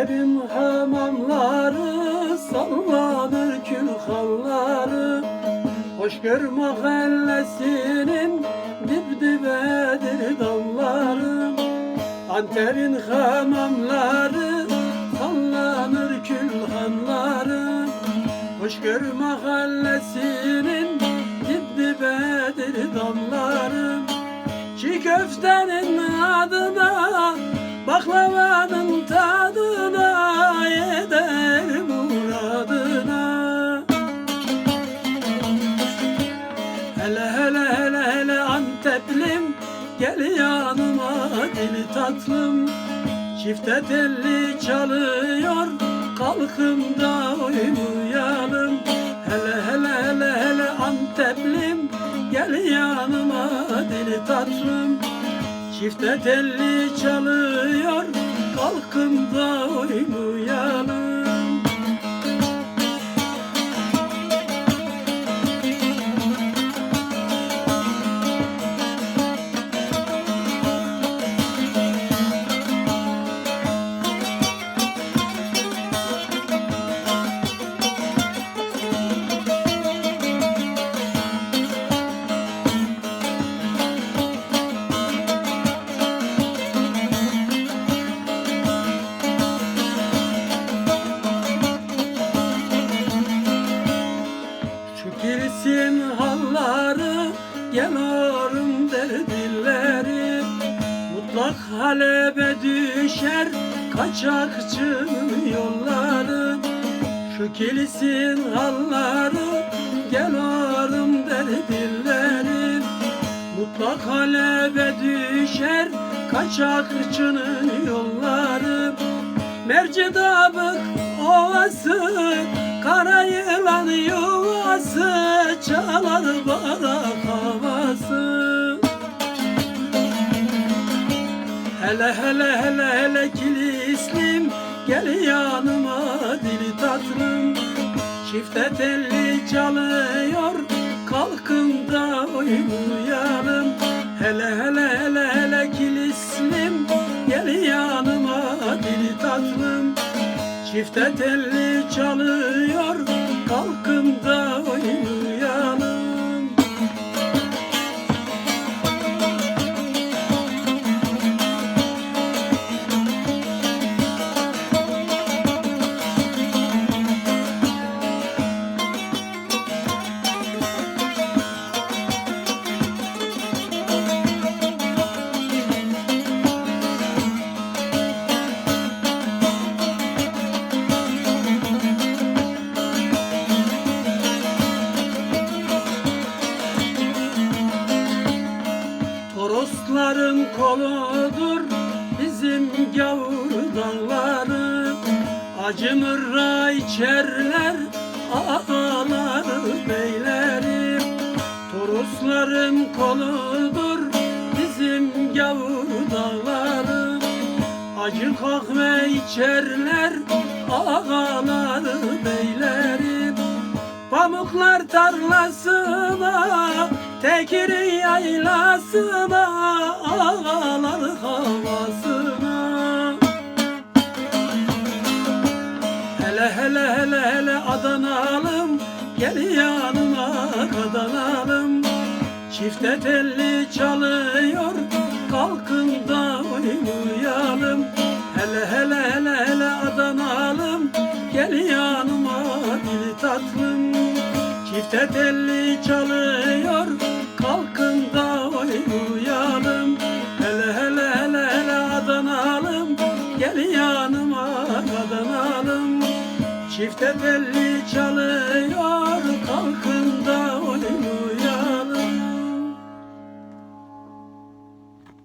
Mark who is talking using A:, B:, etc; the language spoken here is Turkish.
A: Antep'in hamamları sallanır külhanları Hoşgör mahallesinin dip dibedir dalları. Antep'in hamamları sallanır külhanları Hoşgör mahallesinin dip dibedir dalları. Çiğ köftenin yanıma dili tatlım. Çifte telli çalıyor Kalkın da oynayalım Hele hele hele hele Anteplim Gel yanıma dili tatlım. Çifte telli çalıyor Kalkın da oynayalım halları Geliyorum derdilleri Mutlak halebe düşer. Kaçakçının yolları Şu kilisin halları. Geliyorum derdilleri Mutlak halebe düşer. Kaçakçının yolları Mercidabık ovası Kara yılan yuvası Çalar barak havası. Hele hele hele hele kilislim Gel yanıma dili tatlım. Çifte telli çalıyor Kalkın da oynayalım Hele hele hele hele kilislim Gel yanıma dili tatlım. Çifte telli çalıyor koludur bizim gavur dağları Acı mırra içerler ağaları beyleri. Torosların koludur bizim gavur dağları Acı kahve içerler ağaları beyleri. Pamuklar tarlasına Tekiri yaylasına Ağalar havasına. Hele hele hele hele Adanalım Gel yanıma kadanalım Çifte telli çalıyor Kalkın da oynayalım Hele hele hele hele Adanalım Gel yanıma dili tatlım. Çifte telli çalıyor Çifte telli çalıyor kalkında